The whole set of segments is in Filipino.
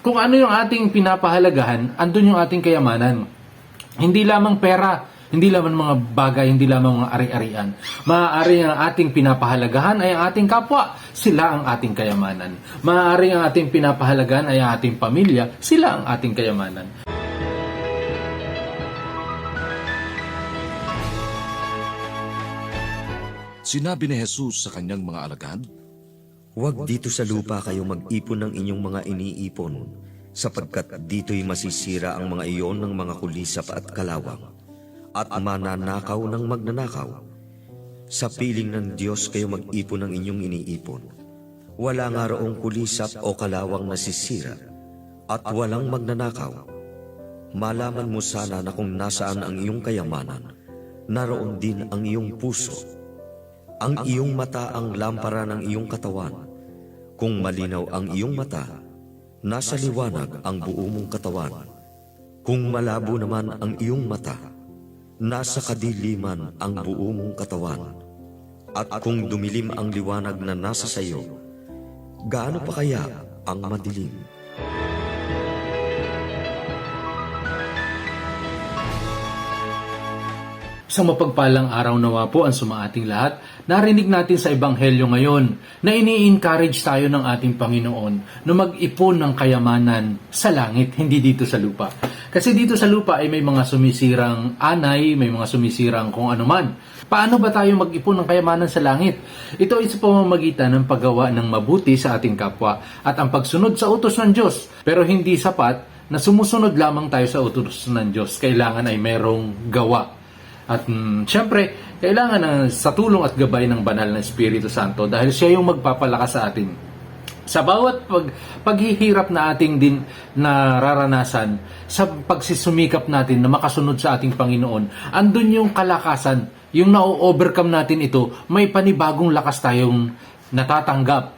Kung ano yung ating pinapahalagahan, andun yung ating kayamanan. Hindi lamang pera, hindi lamang mga bagay, hindi lamang mga ari-arian. Maaari ang ating pinapahalagahan ay ang ating kapwa, sila ang ating kayamanan. Maaari ang ating pinapahalagahan ay ang ating pamilya, sila ang ating kayamanan. Sinabi ni Jesus sa kanyang mga alagad, Huwag dito sa lupa kayo mag-ipon ng inyong mga iniipon, sapagkat dito'y masisira ang mga iyon ng mga kulisap at kalawang, at mananakaw ng magnanakaw. Sa piling ng Diyos kayo mag-ipon ng inyong iniipon. Wala nga roong kulisap o kalawang nasisira, at walang magnanakaw. Malaman mo sana na kung nasaan ang iyong kayamanan, naroon din ang iyong puso. Ang iyong mata ang lampara ng iyong katawan. Kung malinaw ang iyong mata, nasa liwanag ang buo mong katawan. Kung malabo naman ang iyong mata, nasa kadiliman ang buo mong katawan. At kung dumilim ang liwanag na nasa sayo, gaano pa kaya ang madilim? Sa mapagpalang araw nawa po ang sumaating lahat, narinig natin sa Ebanghelyo ngayon na ini-encourage tayo ng ating Panginoon na mag-ipon ng kayamanan sa langit, hindi dito sa lupa. Kasi dito sa lupa ay may mga sumisirang anay, may mga sumisirang kung ano man. Paano ba tayo mag-ipon ng kayamanan sa langit? Ito ay sa pamamagitan ng paggawa ng mabuti sa ating kapwa at ang pagsunod sa utos ng Diyos. Pero hindi sapat na sumusunod lamang tayo sa utos ng Diyos. Kailangan ay merong gawa. At mm, syempre, kailangan na sa tulong at gabay ng banal na Espiritu Santo dahil siya yung magpapalakas sa atin. Sa bawat pag, paghihirap na ating din nararanasan, sa pagsisumikap natin na makasunod sa ating Panginoon, andun yung kalakasan, yung na-overcome natin ito, may panibagong lakas tayong natatanggap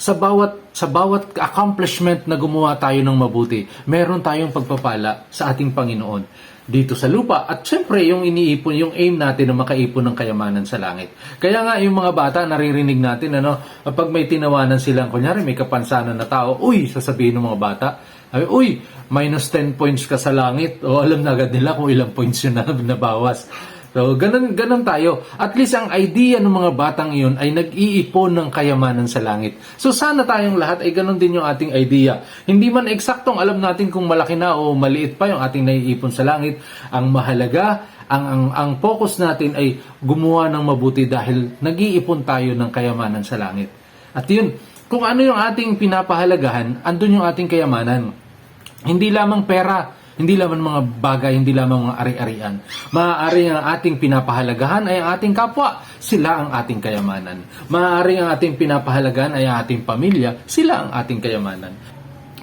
sa bawat sa bawat accomplishment na gumawa tayo ng mabuti, meron tayong pagpapala sa ating Panginoon dito sa lupa. At syempre, yung iniipon, yung aim natin na makaipon ng kayamanan sa langit. Kaya nga, yung mga bata, naririnig natin, ano, pag may tinawanan silang, kunyari, may kapansanan na tao, uy, sasabihin ng mga bata, ay, uy, minus 10 points ka sa langit. O alam na agad nila kung ilang points yun na nabawas. So, ganun, ganun tayo. At least ang idea ng mga batang iyon ay nag-iipon ng kayamanan sa langit. So, sana tayong lahat ay ganun din yung ating idea. Hindi man eksaktong alam natin kung malaki na o maliit pa yung ating naiipon sa langit. Ang mahalaga, ang, ang, ang focus natin ay gumawa ng mabuti dahil nag-iipon tayo ng kayamanan sa langit. At yun, kung ano yung ating pinapahalagahan, andun yung ating kayamanan. Hindi lamang pera, hindi lamang mga bagay, hindi lamang mga ari-arian. Maaari ang ating pinapahalagahan ay ang ating kapwa, sila ang ating kayamanan. Maaari ang ating pinapahalagahan ay ang ating pamilya, sila ang ating kayamanan.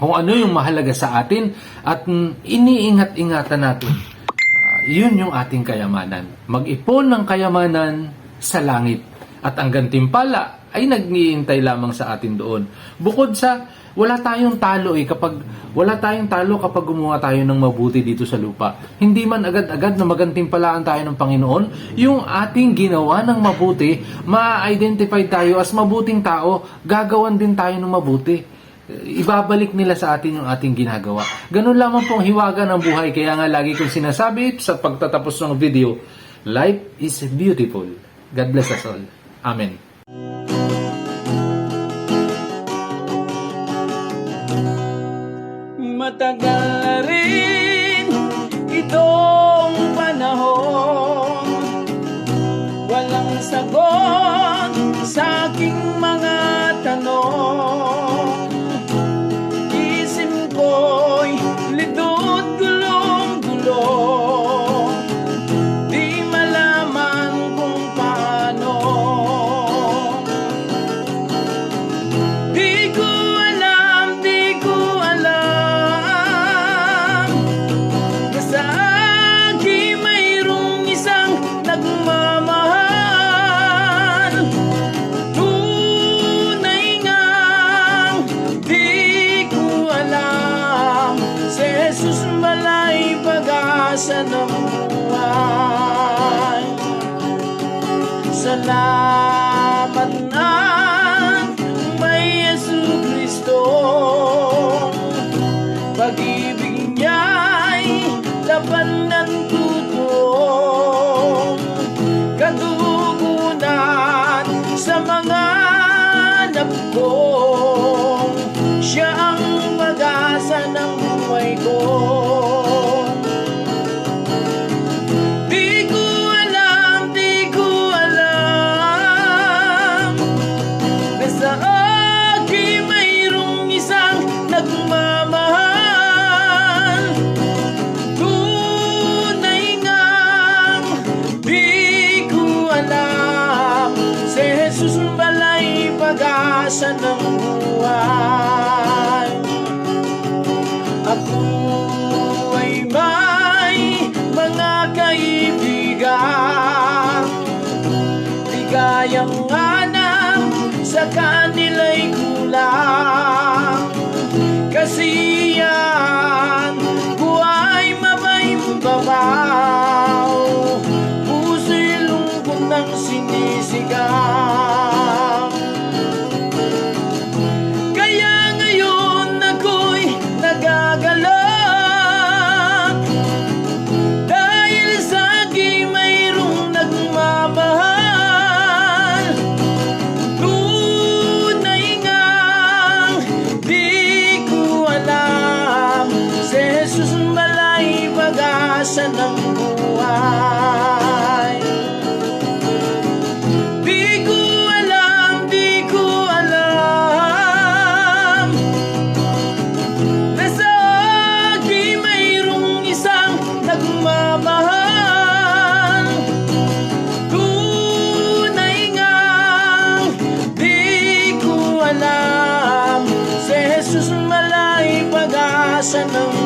Kung ano yung mahalaga sa atin at iniingat-ingatan natin, ah, yun yung ating kayamanan. Mag-ipon ng kayamanan sa langit. At ang gantimpala ay nagniintay lamang sa atin doon. Bukod sa wala tayong talo eh kapag wala tayong talo kapag gumawa tayo ng mabuti dito sa lupa. Hindi man agad-agad na magantimpalaan tayo ng Panginoon, yung ating ginawa ng mabuti, ma-identify tayo as mabuting tao, gagawan din tayo ng mabuti. Ibabalik nila sa atin yung ating ginagawa. Ganun lamang pong hiwaga ng buhay. Kaya nga lagi kong sinasabi sa pagtatapos ng video, life is beautiful. God bless us all. Amen. Matagal rin itong panahon Walang sagot sa aking mga Salamat na minsan ng buhay. Ako ay may mga kaibigan. Ligayang anam sa kanila Jesus malay pag-asa ng